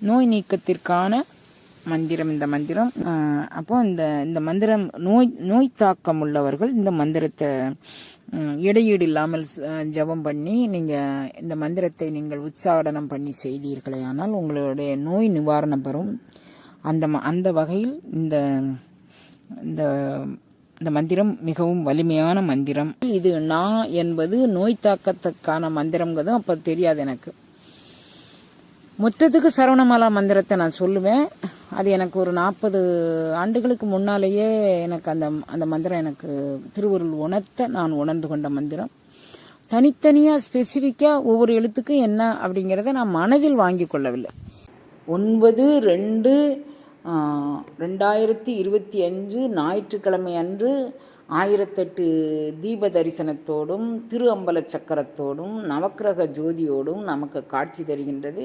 நோய் நீக்கத்திற்கான மந்திரம் இந்த மந்திரம் அப்போ இந்த இந்த மந்திரம் நோய் நோய் தாக்கம் உள்ளவர்கள் இந்த மந்திரத்தை இடையீடு இல்லாமல் ஜபம் ஜெபம் பண்ணி நீங்கள் இந்த மந்திரத்தை நீங்கள் உச்சாடனம் பண்ணி செய்தீர்களே ஆனால் உங்களுடைய நோய் நிவாரணம் பெறும். அந்த ம- அந்த வகையில் இந்த இந்த இந்த மந்திரம் மிகவும் வலிமையான மந்திரம். இது நான் என்பது நோய் தாக்கத்துக்கான மந்திரங்கிறது அப்போ தெரியாது எனக்கு. மொத்தத்துக்கு சரவணமாலா மந்திரத்தை நான் சொல்லுவேன். அது எனக்கு ஒரு நாற்பது ஆண்டுகளுக்கு முன்னாலேயே எனக்கு அந்த அந்த மந்திரம் எனக்கு திருவருள் உணர்த்த நான் உணர்ந்து கொண்ட மந்திரம். தனித்தனியாக ஸ்பெசிஃபிக்காக ஒவ்வொரு எழுத்துக்கும் என்ன அப்படிங்கிறத நான் மனதில் வாங்கி கொள்ளவில்லை. ஒன்பது ரெண்டு ரெண்டாயிரத்தி இருபத்தி அஞ்சு ஞாயிற்றுக்கிழமை அன்று ஆயிரத்தெட்டு தீப தரிசனத்தோடும் திரு அம்பல சக்கரத்தோடும் நவக்கிரக ஜோதியோடும் நமக்கு காட்சி தருகின்றது.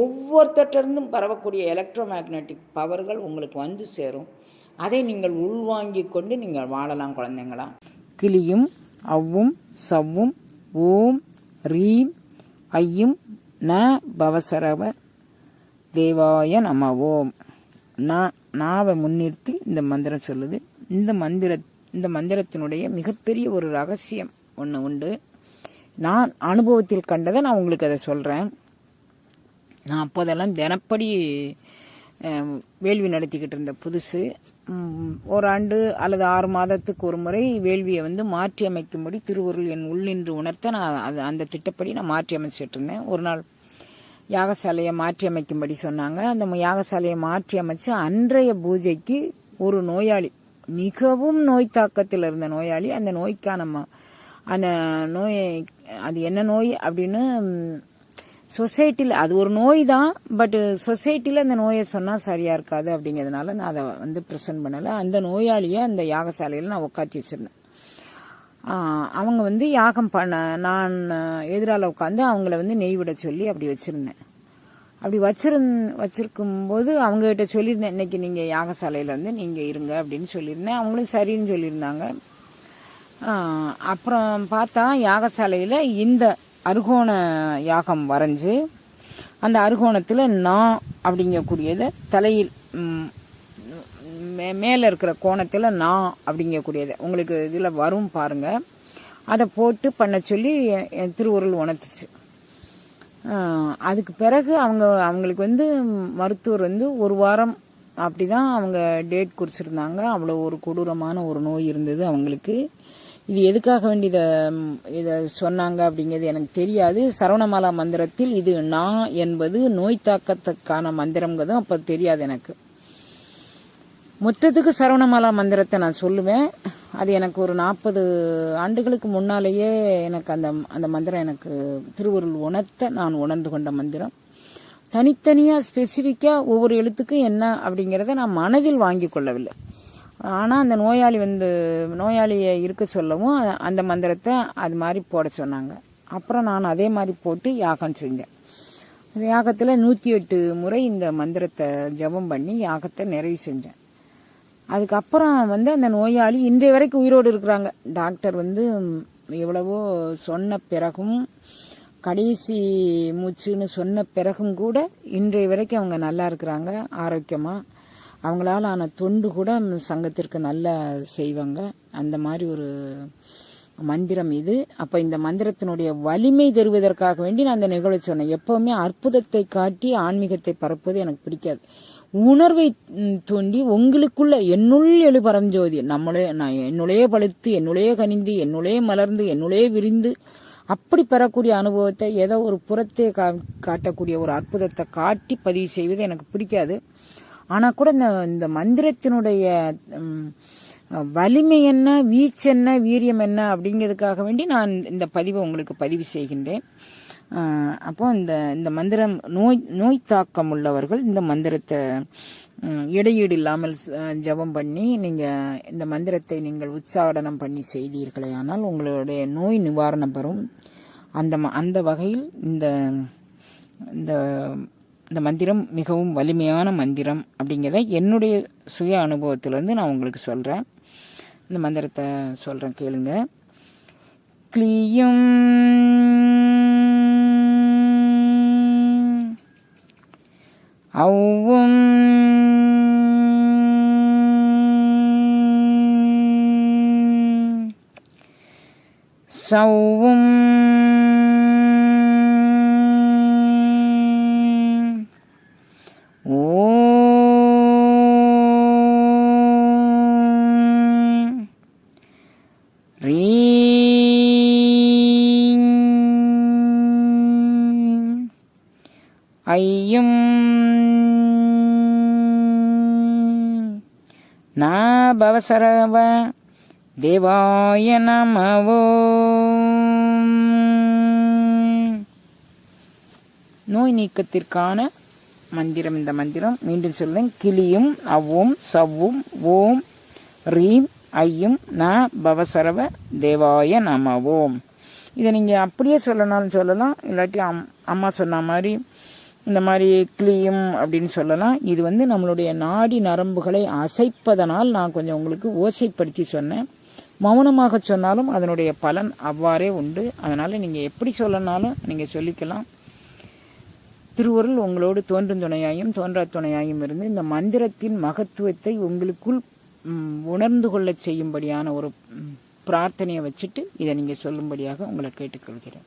ஒவ்வொருத்தட்டிருந்தும் பரவக்கூடிய எலக்ட்ரோ மேக்னெட்டிக் பவர்கள் உங்களுக்கு வந்து சேரும். அதை நீங்கள் உள்வாங்கி கொண்டு நீங்கள் வாழலாம் குழந்தைங்களா? கிளியும் அவ்வும் சவ்வும் ஓம் ரீம் ஐயும் ந பவசரவ தேவாய நம ஓம் நான் நாவை முன்னிறுத்தி இந்த மந்திரம் சொல்லுது. இந்த மந்திர இந்த மந்திரத்தினுடைய மிகப்பெரிய ஒரு ரகசியம் ஒன்று உண்டு. நான் அனுபவத்தில் கண்டதை நான் உங்களுக்கு அதை சொல்கிறேன் நான் அப்போதெல்லாம் தினப்படி வேள்வி நடத்திக்கிட்டு இருந்த புதுசு. ஒரு ஓராண்டு அல்லது ஆறு மாதத்துக்கு ஒரு முறை வேள்வியை வந்து மாற்றி அமைக்கும்படி திருவருள் என் உள்ளின்று உணர்த்த நான் அது அந்த திட்டப்படி நான் மாற்றி அமைச்சிட்டு இருந்தேன். ஒரு நாள் யாகசாலையை மாற்றி அமைக்கும்படி சொன்னாங்க. அந்த யாகசாலையை மாற்றி அமைச்சு அன்றைய பூஜைக்கு ஒரு நோயாளி மிகவும் நோய் தாக்கத்தில் இருந்த நோயாளி அந்த நோய்க்கான ம- அந்த நோயை அது என்ன நோய் அப்படின்னு சொசைட்டியில் அது ஒரு நோய் தான் பட் சொசைட்டியில் அந்த நோயை சொன்னால் சரியாக இருக்காது அப்படிங்கிறதுனால நான் அதை வந்து ப்ரெசென்ட் பண்ணலை. அந்த நோயாளியை அந்த யாகசாலையில் நான் உட்காத்தி வச்சுருந்தேன். அவங்க வந்து யாகம் பண்ண நான் எதிரால் உட்காந்து அவங்கள வந்து நெய் விட சொல்லி அப்படி வச்சுருந்தேன். அப்படி வச்சிருந் வச்சுருக்கும்போது அவங்ககிட்ட சொல்லியிருந்தேன் இன்னைக்கு நீங்கள் யாகசாலையில் வந்து நீங்கள் இருங்க அப்படின்னு சொல்லியிருந்தேன். அவங்களும் சரின்னு சொல்லியிருந்தாங்க. அப்புறம் பார்த்தா யாகசாலையில் இந்த அருகோண யாகம் வரைஞ்சு அந்த அருகோணத்தில் நான் அப்படிங்கக்கூடியதை தலையில் மே- மேலே இருக்கிற கோணத்தில் நான் அப்படிங்கக்கூடியதை. உங்களுக்கு இதில் வரும் பாருங்கள் அதை போட்டு பண்ண சொல்லி என் திருவுருள் உணர்த்துச்சு. அதுக்கு பிறகு அவங்க அவங்களுக்கு வந்து மருத்துவர் வந்து ஒரு வாரம் அப்படி தான் அவங்க டேட் குறிச்சிருந்தாங்க. அவ்வளோ ஒரு கொடூரமான ஒரு நோய் இருந்தது அவங்களுக்கு. இது எதுக்காக வேண்டி இதை இதை சொன்னாங்க அப்படிங்கிறது எனக்கு தெரியாது. சரவணமாலா மந்திரத்தில் இது நான் என்பது நோய் தாக்கத்துக்கான மந்திரங்கிறதும் அப்போ தெரியாது எனக்கு. மொத்தத்துக்கு சரவணமாலா மந்திரத்தை நான் சொல்லுவேன். அது எனக்கு ஒரு நாற்பது ஆண்டுகளுக்கு முன்னாலேயே எனக்கு அந்த அந்த மந்திரம் எனக்கு திருவருள் உணர்த்த நான் உணர்ந்து கொண்ட மந்திரம். தனித்தனியாக ஸ்பெசிஃபிக்காக ஒவ்வொரு எழுத்துக்கும் என்ன அப்படிங்கிறத நான் மனதில் வாங்கி கொள்ளவில்லை. ஆனால் அந்த நோயாளி வந்து நோயாளியை இருக்க சொல்லவும் அந்த மந்திரத்தை அது மாதிரி போட சொன்னாங்க. அப்புறம் நான் அதே மாதிரி போட்டு யாகம் செஞ்சேன். யாகத்தில் நூற்றி எட்டு முறை இந்த மந்திரத்தை ஜெபம் பண்ணி யாகத்தை நிறைவு செஞ்சேன். அதுக்கப்புறம் வந்து அந்த நோயாளி இன்றைய வரைக்கும் உயிரோடு இருக்கிறாங்க. டாக்டர் வந்து எவ்வளவோ சொன்ன பிறகும் கடைசி மூச்சுன்னு சொன்ன பிறகும் கூட இன்றைய வரைக்கும் அவங்க நல்லா இருக்கிறாங்க ஆரோக்கியமாக அவங்களால ஆன தொண்டு கூட சங்கத்திற்கு நல்லா செய்வாங்க. அந்த மாதிரி ஒரு மந்திரம் இது. அப்போ இந்த மந்திரத்தினுடைய வலிமை தருவதற்காக வேண்டி நான் அந்த நிகழ்ச்சி சொன்னேன். எப்பவுமே அற்புதத்தை காட்டி ஆன்மீகத்தை பரப்புவது எனக்கு பிடிக்காது. உணர்வை தூண்டி உங்களுக்குள்ள என்னுள் எழு பரஞ்சோதி நம்மளே நான் என்னுடைய பழுத்து என்னுடைய கனிந்து என்னுடைய மலர்ந்து என்னுடைய விரிந்து அப்படி பெறக்கூடிய அனுபவத்தை ஏதோ ஒரு புறத்தே கா காட்டக்கூடிய ஒரு அற்புதத்தை காட்டி பதிவு செய்வது எனக்கு பிடிக்காது. ஆனால் கூட இந்த இந்த மந்திரத்தினுடைய வலிமை என்ன வீச்சு என்ன வீரியம் என்ன அப்படிங்கிறதுக்காக வேண்டி நான் இந்த பதிவை உங்களுக்கு பதிவு செய்கின்றேன். அப்போது அப்போ இந்த இந்த மந்திரம் நோய் நோய் தாக்கம் உள்ளவர்கள் இந்த மந்திரத்தை இடையீடு இல்லாமல் ஜபம் ஜெபம் பண்ணி நீங்கள் இந்த மந்திரத்தை நீங்கள் உச்சாடனம் பண்ணி செய்தீர்களே ஆனால் உங்களுடைய நோய் நிவாரணம் பெறும். அந்த ம- அந்த வகையில் இந்த இந்த இந்த மந்திரம் மிகவும் வலிமையான மந்திரம் அப்படிங்கிறத என்னுடைய சுய அனுபவத்திலேருந்து நான் உங்களுக்கு சொல்கிறேன் இந்த மந்திரத்தை சொல்கிறேன் கேளுங்க. கிளியும் ஔவும் சௌவும் ஐயும் நாபவசரவ தேவாய நமவோ. நோய் நீக்கத்திற்கான மந்திரம் இந்த மந்திரம். மீண்டும் சொல்லுங்கள் கிளியும் அவ்வும் சவ்வும் ஓம் ரீம் ஐயும் ந பவசரவ தேவாய நமவோம். இதை நீங்கள் அப்படியே சொல்லணும்னு சொல்லலாம் இல்லாட்டி அம் அம்மா சொன்ன மாதிரி இந்த மாதிரி கிளியும் அப்படின்னு சொல்லலாம். இது வந்து நம்மளுடைய நாடி நரம்புகளை அசைப்பதனால் நான் கொஞ்சம் உங்களுக்கு ஓசைப்படுத்தி சொன்னேன். மௌனமாக சொன்னாலும் அதனுடைய பலன் அவ்வாறே உண்டு. அதனால் நீங்கள் எப்படி சொல்லனாலும் நீங்கள் சொல்லிக்கலாம். திருவருள் உங்களோடு தோன்றும் துணையாயும் தோன்றா துணையாயும் இருந்து இந்த மந்திரத்தின் மகத்துவத்தை உங்களுக்குள் உணர்ந்து கொள்ளச் செய்யும்படியான ஒரு பிரார்த்தனையை வச்சுட்டு இதை நீங்கள் சொல்லும்படியாக உங்களை கேட்டுக்கொள்கிறேன்.